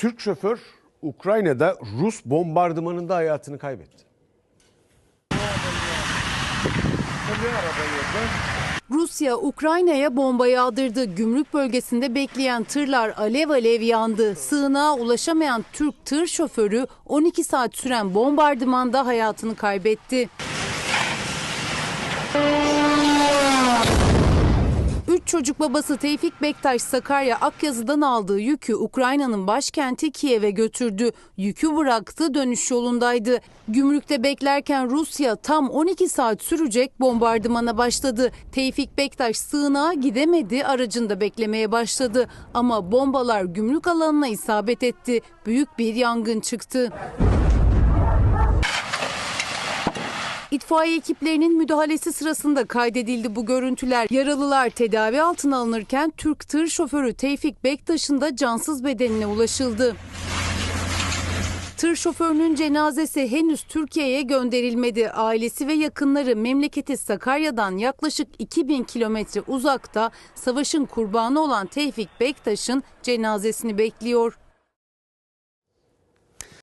Türk şoför Ukrayna'da Rus bombardımanında hayatını kaybetti. Rusya Ukrayna'ya bomba yağdırdı. Gümrük bölgesinde bekleyen tırlar alev alev yandı. Sığınağa ulaşamayan Türk tır şoförü 12 saat süren bombardımanda hayatını kaybetti. Çocuk babası Tevfik Bektaş Sakarya Akyazı'dan aldığı yükü Ukrayna'nın başkenti Kiev'e götürdü. Yükü bıraktı dönüş yolundaydı. Gümrükte beklerken Rusya tam 12 saat sürecek bombardımana başladı. Tevfik Bektaş sığınağa gidemedi aracında beklemeye başladı. Ama bombalar gümrük alanına isabet etti. Büyük bir yangın çıktı. İtfaiye ekiplerinin müdahalesi sırasında kaydedildi bu görüntüler. Yaralılar tedavi altına alınırken Türk tır şoförü Tevfik Bektaş'ın da cansız bedenine ulaşıldı. Tır şoförünün cenazesi henüz Türkiye'ye gönderilmedi. Ailesi ve yakınları memleketi Sakarya'dan yaklaşık 2000 kilometre uzakta savaşın kurbanı olan Tevfik Bektaş'ın cenazesini bekliyor.